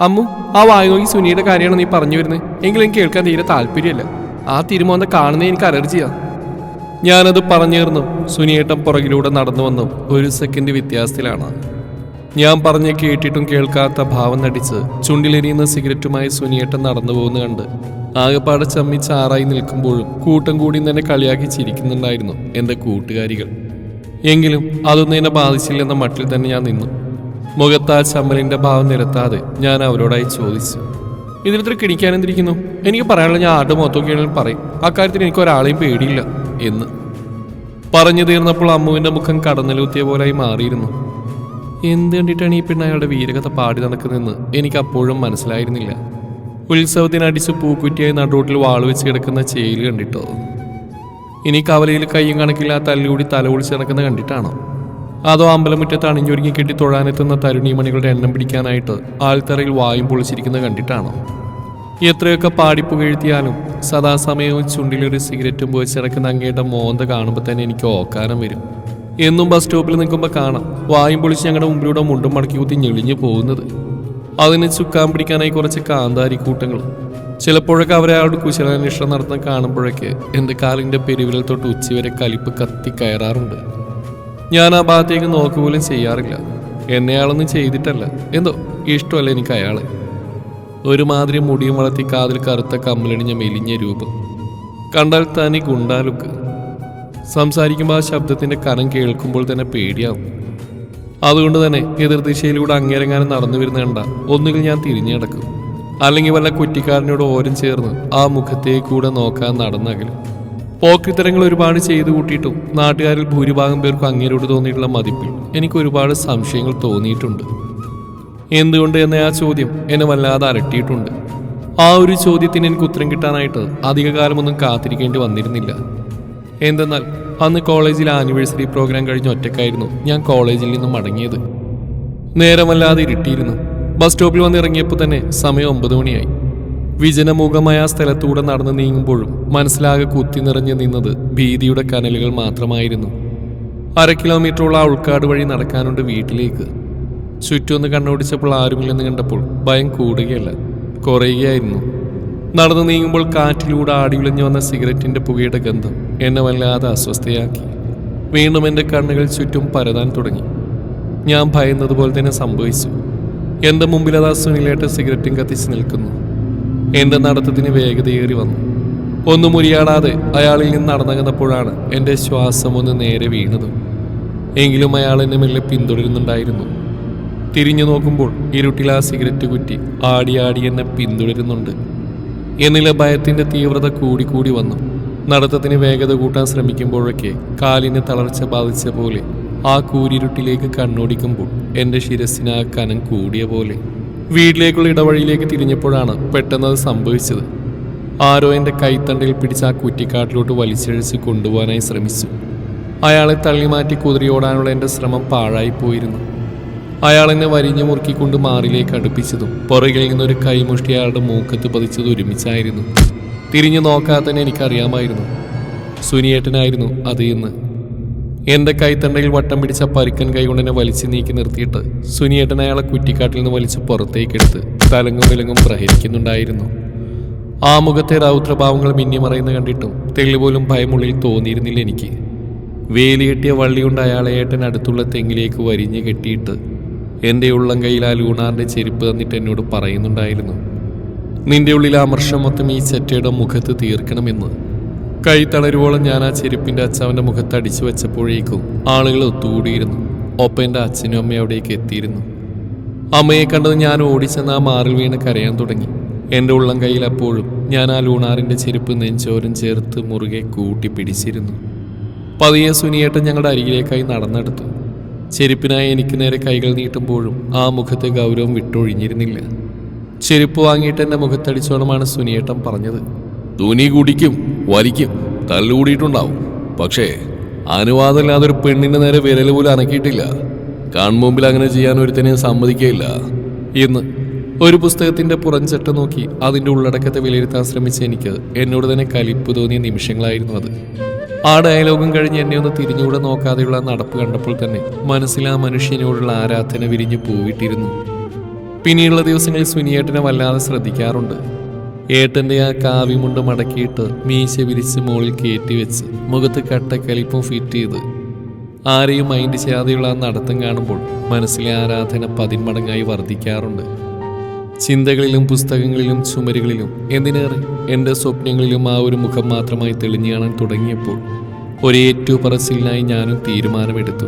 അമ്മു ആ വായി നോക്കി സുനിയുടെ കാര്യമാണ് നീ പറഞ്ഞു വരുന്നത് എങ്കിലും കേൾക്കാൻ തീരെ താല്പര്യമല്ല. ആ തിരുമോന്ത കാണുന്നേ എനിക്ക് അലർജിയാ. ഞാനത് പറഞ്ഞേർന്നു സുനിയേട്ടൻ പുറകിലൂടെ നടന്നു വന്നു. ഒരു സെക്കൻഡ് വ്യത്യാസത്തിലാണ്. ഞാൻ പറഞ്ഞ് കേട്ടിട്ടും കേൾക്കാത്ത ഭാവം നടിച്ച് ചുണ്ടിലെരിയുന്ന സിഗരറ്റുമായി സുനിയേട്ടൻ നടന്നു പോകുന്ന കണ്ട് ആകെപ്പാടെ ചമ്മി ചാറായി നിൽക്കുമ്പോഴും കൂട്ടം കൂടി തന്നെ കളിയാക്കി ചിരിക്കുന്നുണ്ടായിരുന്നു എന്റെ കൂട്ടുകാരികൾ. എങ്കിലും അതൊന്നും എന്നെ ബാധിച്ചില്ലെന്ന മട്ടിൽ തന്നെ ഞാൻ നിന്നു. മുഖത്ത് ആ ചമ്മലിന്റെ ഭാവം നിരത്താതെ ഞാൻ അവരോടായി ചോദിച്ചു. ഇതിനിത്ര കിണിക്കാനെന്തിരിക്കുന്നു എനിക്ക് പറയാനുള്ള ഞാൻ ആരുടെ മൊത്തം പറയും. അക്കാര്യത്തിൽ എനിക്ക് ഒരാളെയും പേടിയില്ല എന്ന്. പറഞ്ഞു തീർന്നപ്പോൾ അമ്മുവിന്റെ മുഖം കടന്നലൂത്തിയ പോലായി മാറിയിരുന്നു. എന്ത് കണ്ടിട്ടാണ് ഈ പെണ്ണ് അയാളുടെ വീരകഥ പാടി നടക്കുന്നതെന്ന് എനിക്ക് അപ്പോഴും മനസ്സിലായിരുന്നില്ല. ഉത്സവത്തിനടിച്ച് പൂക്കുറ്റിയായി നടുറോട്ടിൽ വാൾ വെച്ച് കിടക്കുന്ന ചേൽ കണ്ടിട്ടോ? ഇനി കവലയിൽ കയ്യും കണക്കില്ലാത്ത തല്ലുകൂടി തല ഒളിച്ച് നടക്കുന്ന കണ്ടിട്ടാണോ? അതോ അമ്പലമുറ്റത്ത് അണിഞ്ഞൊരുങ്ങി കെട്ടി തൊഴാനെത്തുന്ന തരുണീമണികളുടെ എണ്ണം പിടിക്കാനായിട്ട് ആൾത്തറയിൽ വായും പൊളിച്ചിരിക്കുന്നത് കണ്ടിട്ടാണോ? എത്രയൊക്കെ പാടിപ്പുകഴ്ത്തിയാലും സദാസമയവും ചുണ്ടിലൊരു സിഗരറ്റും പോയിച്ചിറക്കുന്ന അങ്ങയുടെ മോന്ത കാണുമ്പോൾ തന്നെ എനിക്ക് ഓക്കാനം വരും. എന്നും ബസ് സ്റ്റോപ്പിൽ നിൽക്കുമ്പോൾ കാണാം വായും പൊളിച്ച് ഞങ്ങളുടെ മുമ്പിലൂടെ മുണ്ടും മടക്കി കുത്തി ഞെളിഞ്ഞു പോകുന്നത്. അതിന് ചുക്കാൻ പിടിക്കാനായി കുറച്ച് കാന്താരി കൂട്ടങ്ങൾ ചിലപ്പോഴൊക്കെ അവരെ അയാളുടെ കുശലാന്വേഷണം നടത്താൻ കാണുമ്പോഴൊക്കെ എന്റെ കാലിന്റെ പെരുവിരൽ തൊട്ട് ഉച്ചവരെ കലിപ്പ് കത്തി കയറാറുണ്ട്. ഞാൻ ആ ഭാഗത്തേക്ക് നോക്കുപോലും ചെയ്യാറില്ല. എന്നെ അയാളൊന്നും ചെയ്തിട്ടല്ല. എന്തോ ഇഷ്ടമല്ല എനിക്ക് അയാളെ? ഒരുമാതിരി മുടിയും വളർത്തി കാതിൽ കറുത്ത കമ്മലണിഞ്ഞ മെലിഞ്ഞ രൂപം. കണ്ടാൽ തനി ഗുണ്ടാലുക്ക് സംസാരിക്കുമ്പോൾ ആ ശബ്ദത്തിന്റെ കനം കേൾക്കുമ്പോൾ തന്നെ പേടിയാവും. അതുകൊണ്ട് തന്നെ എതിർദിശയിലൂടെ അങ്ങേരങ്ങാനും നടന്നു വരുന്ന കണ്ട ഒന്നുകിൽ ഞാൻ തിരിഞ്ഞു കിടക്കും. അല്ലെങ്കിൽ വല്ല കുറ്റിക്കാരനോട് ഓരം ചേർന്ന് ആ മുഖത്തേക്കൂടെ നോക്കാൻ നടന്നകലും. പോക്കിത്തരങ്ങൾ ഒരുപാട് ചെയ്തു കൂട്ടിയിട്ടും നാട്ടുകാരിൽ ഭൂരിഭാഗം പേർക്ക് അങ്ങേരോട് തോന്നിയിട്ടുള്ള മതിപ്പിൽ എനിക്ക് ഒരുപാട് സംശയങ്ങൾ തോന്നിയിട്ടുണ്ട്. എന്തുകൊണ്ട് എന്ന ആ ചോദ്യം എന്നെ വല്ലാതെ അലട്ടിയിട്ടുണ്ട്. ആ ഒരു ചോദ്യത്തിന് എനിക്ക് ഉത്തരം കിട്ടാനായിട്ട് അധികകാലമൊന്നും കാത്തിരിക്കേണ്ടി വന്നിരുന്നില്ല. എന്തെന്നാൽ അന്ന് കോളേജിലെ ആനിവേഴ്സറി പ്രോഗ്രാം കഴിഞ്ഞ് ഒറ്റക്കായിരുന്നു ഞാൻ കോളേജിൽ നിന്നും മടങ്ങിയത്. നേരമല്ലാതെ ഇരുട്ടിയിരുന്നു. ബസ് സ്റ്റോപ്പിൽ വന്നിറങ്ങിയപ്പോൾ തന്നെ സമയം ഒമ്പത് മണിയായി. വിജനമുഖമായ ആ സ്ഥലത്തൂടെ നടന്നു നീങ്ങുമ്പോഴും മനസ്സിലാകെ കുത്തി നിറഞ്ഞു നിന്നത് ഭീതിയുടെ കനലുകൾ മാത്രമായിരുന്നു. അര കിലോമീറ്ററോളം ആ ഉൾക്കാട് വഴി നടക്കാനുണ്ട് വീട്ടിലേക്ക്. ചുറ്റുമൊന്ന് കണ്ണോടിച്ചപ്പോൾ ആരുമില്ലെന്ന് കണ്ടപ്പോൾ ഭയം കൂടുകയല്ല കുറയുകയായിരുന്നു. നടന്നു നീങ്ങുമ്പോൾ കാറ്റിലൂടെ ആടി വിളഞ്ഞു വന്ന സിഗരറ്റിന്റെ പുകയുടെ ഗന്ധം എന്നെ വല്ലാതെ അസ്വസ്ഥയാക്കി. വീണ്ടും എന്റെ കണ്ണുകൾ ചുറ്റും പരതാൻ തുടങ്ങി. ഞാൻ ഭയന്നതുപോലെ തന്നെ സംഭവിച്ചു. എന്റെ മുമ്പിൽ അതാ സുനിലേട്ട സിഗരറ്റും കത്തിച്ച് നിൽക്കുന്നു. എന്റെ നടത്തത്തിന് വേഗതയേറി വന്നു. ഒന്നും മുരിയാടാതെ അയാളിൽ നിന്ന് നടന്നകന്നപ്പോഴാണ് എന്റെ ശ്വാസം ഒന്ന് നേരെ വീണത്. എങ്കിലും അയാൾ എന്നെ മെല്ലെ പിന്തുടരുന്നുണ്ടായിരുന്നു. തിരിഞ്ഞു നോക്കുമ്പോൾ ഇരുട്ടിൽ ആ സിഗരറ്റ് കുറ്റി ആടി ആടി എന്നെ പിന്തുടരുന്നുണ്ട്. എന്നിലെ ഭയത്തിന്റെ തീവ്രത കൂടിക്കൂടി വന്നു. നടത്തത്തിന് വേഗത കൂട്ടാൻ ശ്രമിക്കുമ്പോഴൊക്കെ കാലിന് തളർച്ച ബാധിച്ച പോലെ ആ കൂരിരുട്ടിലേക്ക് കണ്ണോടിക്കുമ്പോൾ എന്റെ ശിരസിന് ആ കനം കൂടിയ പോലെ. വീട്ടിലേക്കുള്ള ഇടവഴിയിലേക്ക് തിരിഞ്ഞപ്പോഴാണ് പെട്ടെന്ന് അത് സംഭവിച്ചത്. ആരോ എന്റെ കൈത്തണ്ടയിൽ പിടിച്ച് ആ കുറ്റിക്കാട്ടിലോട്ട് വലിച്ചഴിച്ച് കൊണ്ടുപോകാനായി ശ്രമിച്ചു. അയാളെ തള്ളിമാറ്റി കുതിരയോടാനുള്ള എന്റെ ശ്രമം പാഴായിപ്പോയിരുന്നു അയാൾ എന്നെ വരിഞ്ഞു മുറുക്കിക്കൊണ്ട് മാറിലേക്ക് അടുപ്പിച്ചതും പുറകിൽ നിന്നൊരു കൈമുഷ്ടി അയാളുടെ മൂക്കത്ത് പതിച്ചത് ഒരുമിച്ചായിരുന്നു. തിരിഞ്ഞു നോക്കാതെ തന്നെ എനിക്കറിയാമായിരുന്നു. സുനിയേട്ടനായിരുന്നു അത് എന്ന്. എന്റെ കൈത്തണ്ടയിൽ വട്ടം പിടിച്ച പരുക്കൻ കൈകൊണ്ടിനെ വലിച്ചു നീക്കി നിർത്തിയിട്ട് സുനിയേട്ടൻ അയാളെ കുറ്റിക്കാട്ടിൽ നിന്ന് വലിച്ച് പുറത്തേക്കെടുത്ത് തലങ്ങും വിലങ്ങും പ്രഹരിക്കുന്നുണ്ടായിരുന്നു. ആ മുഖത്തെ രൗദ്രഭാവങ്ങൾ മിന്നിമറയുന്ന കണ്ടിട്ടും തെളിപോലും ഭയമുള്ളിൽ തോന്നിയിരുന്നില്ല എനിക്ക്. വേലിയെട്ടിയ വള്ളി കൊണ്ട് അയാളെ ഏട്ടൻ അടുത്തുള്ള തെങ്ങിലേക്ക് വരിഞ്ഞു കെട്ടിയിട്ട് എന്റെ ഉള്ളം കയ്യിൽ ആ ലൂണാറിന്റെ ചെരുപ്പ് തന്നിട്ട് എന്നോട് പറയുന്നുണ്ടായിരുന്നു. നിന്റെ ഉള്ളിൽ ആ അമർഷം മൊത്തം ഈ ചെറ്റയുടെ മുഖത്ത് തീർക്കണമെന്ന്. കൈ തളരുവോളം ഞാൻ ആ ചെരുപ്പിന്റെ അച്ഛാവിന്റെ മുഖത്ത് അടിച്ചു വെച്ചപ്പോഴേക്കും ആളുകൾ ഒത്തുകൂടിയിരുന്നു. ഒപ്പം എന്റെ അച്ഛനും അമ്മയും അവിടേക്ക് എത്തിയിരുന്നു. അമ്മയെ കണ്ടത് ഞാൻ ഓടിച്ചെന്ന് ആ മാറിൽ വീണ് കരയാൻ തുടങ്ങി. എന്റെ ഉള്ളം കയ്യിൽ അപ്പോഴും ഞാൻ ആ ലൂണാറിന്റെ ചെരുപ്പ് നെഞ്ചോരം ചേർത്ത് മുറുകെ കൂട്ടി പിടിച്ചിരുന്നു. പതിയെ സുനിയേട്ടൻ ഞങ്ങളുടെ അരികിലേക്കായി നടന്നെടുത്തു. ചെരുപ്പിനായി എനിക്ക് നേരെ കൈകൾ നീട്ടുമ്പോഴും ആ മുഖത്തെ ഗൗരവം വിട്ടൊഴിഞ്ഞിരുന്നില്ല. ചെരുപ്പ് വാങ്ങിയിട്ട് എന്റെ മുഖത്തടിച്ചോണമാണ് സുനിയേട്ടൻ പറഞ്ഞത്. തുനി കുടിക്കും വലിക്കും തല്ലുകൂടിയിട്ടുണ്ടാവും. പക്ഷേ അനുവാദമില്ലാതെ ഒരു പെണ്ണിന്റെ നേരെ വിരൽ പോലും അനക്കിയിട്ടില്ല. കൺമുമ്പിൽ അങ്ങനെ ചെയ്യാൻ ഒരുത്തനെ സമ്മതിക്കുകയില്ല എന്ന് ഒരു പുസ്തകത്തിന്റെ പുറംചട്ട നോക്കി അതിന്റെ ഉള്ളടക്കത്തെ വിലയിരുത്താൻ ശ്രമിച്ച എനിക്ക് എന്നോട് തന്നെ കലിപ്പ് തോന്നിയ നിമിഷങ്ങളായിരുന്നു അത്. ആ ഡയലോഗും കഴിഞ്ഞ് എന്നെ ഒന്ന് തിരിഞ്ഞുകൂടെ നോക്കാതെയുള്ള നടപ്പ് കണ്ടപ്പോൾ തന്നെ മനസ്സിൽ ആ മനുഷ്യനോടുള്ള ആരാധന വിരിഞ്ഞു പോയിട്ടിരുന്നു. പിന്നീടുള്ള ദിവസങ്ങളിൽ സുനിയേട്ടനെ വല്ലാതെ ശ്രദ്ധിക്കാറുണ്ട്. ഏട്ടന്റെ ആ കാവിമുണ്ട് മടക്കിയിട്ട് മീശ വിരിച്ച് മുകളിൽ കയറ്റി വെച്ച് മുഖത്ത് കട്ടക്കലിപ്പും ഫിറ്റ് ചെയ്ത് ആരെയും മൈൻഡ് ചെയ്യാതെയുള്ള ആ നടത്തം കാണുമ്പോൾ മനസ്സിലെ ആരാധന പതിന്മടങ്ങായി വർദ്ധിക്കാറുണ്ട്. ചിന്തകളിലും പുസ്തകങ്ങളിലും ചുമരുകളിലും എന്തിനേറെ എന്റെ സ്വപ്നങ്ങളിലും ആ ഒരു മുഖം മാത്രമായി തെളിഞ്ഞു കാണാൻ തുടങ്ങിയപ്പോൾ ഒരേറ്റു പറച്ചിലിനായി ഞാനും തീരുമാനമെടുത്തു.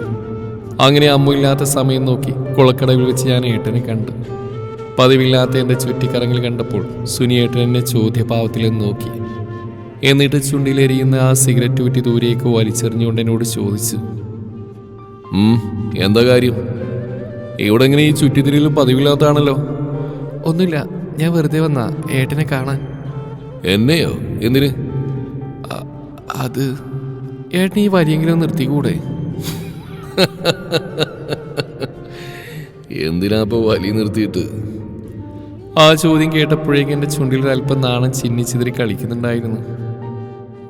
അങ്ങനെ അമ്മയില്ലാത്ത സമയം നോക്കി കുളക്കടവിൽ വെച്ച് ഞാൻ ഏട്ടനെ കണ്ടു. പതിവില്ലാത്ത എന്റെ ചുറ്റിക്കറങ്ങൾ കണ്ടപ്പോൾ സുനിയേട്ടൻ എന്നെ ചോദ്യഭാവത്തിൽ നോക്കി. എന്നിട്ട് ചുണ്ടിലെരിയുന്ന ആ സിഗരറ്റ് കുറ്റി ദൂരേക്ക് വലിച്ചെറിഞ്ഞുകൊണ്ട് എന്നോട് ചോദിച്ചു "ഉം, എന്താ കാര്യം? ഇവിടെ ഇങ്ങനെ ഈ ചുറ്റിത്തിരിയിലും പതിവില്ലാത്താണല്ലോ ഒന്നുമില്ല ഞാൻ വെറുതെ വന്ന ഏട്ടനെ കാണാൻ. എന്നെയോ? എന്തിന്? അത് ഏട്ടൻ ഈ വരിയെങ്കിലും നിർത്തിക്കൂടെ? എന്തിനാ വലി നിർത്തിയിട്ട്? ആ ചോദ്യം കേട്ടപ്പോഴേക്കും എന്റെ ചുണ്ടിൽ അല്പം നാണം ചിന്നിച്ചിതിരി കളിക്കുന്നുണ്ടായിരുന്നു.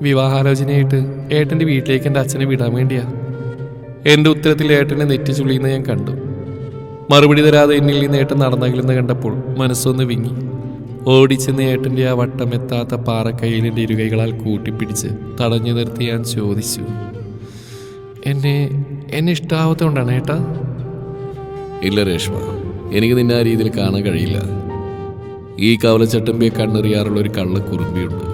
വിവാഹാലോചനയായിട്ട് ഏട്ടന്റെ വീട്ടിലേക്ക് എന്റെ അച്ഛനെ വിടാൻ വേണ്ടിയാ. എന്റെ ഉത്തരത്തിൽ ഏട്ടനെ നെറ്റി ചുളിയുന്ന ഞാൻ കണ്ടു. മറുപടി തരാതെ എന്നിൽ നിന്ന് ഏട്ടൻ നടന്നകലെന്ന് കണ്ടപ്പോൾ മനസ്സൊന്ന് വിങ്ങി. ഓടിച്ചെന്ന് ഏട്ടന്റെ ആ വട്ടമെത്താത്ത പാറക്കൈയിലിന്റെ ഇരുകൈകളാൽ കൂട്ടിപ്പിടിച്ച് തടഞ്ഞു നിർത്തി ഞാൻ ചോദിച്ചു എന്നെ എന്നെ ഇഷ്ടാവത്തോണ്ടാണ് ഏട്ടാ? ഇല്ല രേഷ്മ എനിക്ക് നിന്നെ ആ രീതിയിൽ കാണാൻ കഴിയില്ല. ഈ കവലച്ചട്ടമ്പിയെ കണ്ണെറിയാറുള്ള ഒരു കള്ള കുറുമ്പിയുണ്ട്.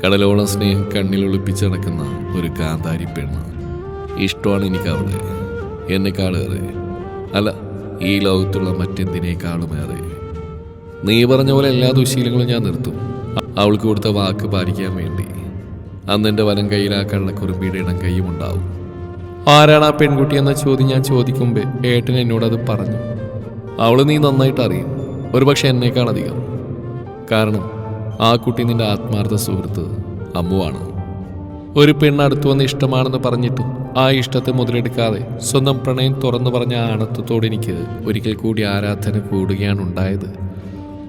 കടലോള സ്നേഹം കണ്ണിൽ ഒളിപ്പിച്ച് നടക്കുന്ന ഒരു കാന്താരി പെണ്ണ്. ഇഷ്ടമാണ് എനിക്ക് അവളെ എന്നെക്കാളേറെ അല്ല ഈ ലോകത്തുള്ള മറ്റെന്തിനേക്കാളുമേറെ നീ പറഞ്ഞ പോലെ എല്ലാ ദുശീലങ്ങളും ഞാൻ നിർത്തും. അവൾക്ക് കൊടുത്ത വാക്ക് പാലിക്കാൻ വേണ്ടി. അന്ന് എന്റെ വലം കയ്യിൽ ആ കള്ളക്കുറുമ്പിയുടെ ഇടം കൈയും ഉണ്ടാവും. ആരാണ് ആ പെൺകുട്ടി എന്ന ചോദ്യം ഞാൻ ചോദിക്കുമ്പോൾ ഏട്ടൻ എന്നോടത് പറഞ്ഞു. അവൾ നീ നന്നായിട്ട് അറിയും. ഒരുപക്ഷെ എന്നേക്കാളധികം കാരണം ആ കുട്ടി നിന്റെ ആത്മാർത്ഥ സുഹൃത്ത് അമ്മുവാണ്. ഒരു പെണ്ണ് അടുത്തു വന്ന് ഇഷ്ടമാണെന്ന് പറഞ്ഞിട്ടും ആ ഇഷ്ടത്തെ മുതലെടുക്കാതെ സ്വന്തം പ്രണയം തുറന്നു പറഞ്ഞ ആ അണത്വത്തോട് എനിക്ക് ഒരിക്കൽ കൂടി ആരാധന കൂടുകയാണ് ഉണ്ടായത്.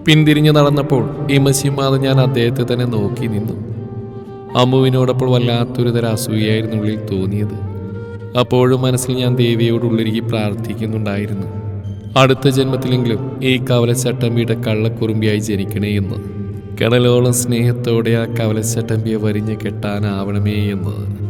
പിന്തിരിഞ്ഞു നടന്നപ്പോൾ ഇമശിമാതെ ഞാൻ അദ്ദേഹത്തെ തന്നെ നോക്കി നിന്നു. അമ്മുവിനോടപ്പോൾ വല്ലാത്തൊരു തര അസൂയായിരുന്നു ഉള്ളിൽ തോന്നിയത്. അപ്പോഴും മനസ്സിൽ ഞാൻ ദേവിയോടുള്ളിരിക്കും പ്രാർത്ഥിക്കുന്നുണ്ടായിരുന്നു. അടുത്ത ജന്മത്തിലെങ്കിലും ഈ കവലച്ചട്ടമ്പിയുടെ കള്ളക്കുറുമ്പിയായി ജനിക്കണേ എന്ന്. കടലോളം സ്നേഹത്തോടെ ആ കവലച്ചട്ടമ്പിയെ വരിഞ്ഞ് കെട്ടാനാവണമേ എന്ന്.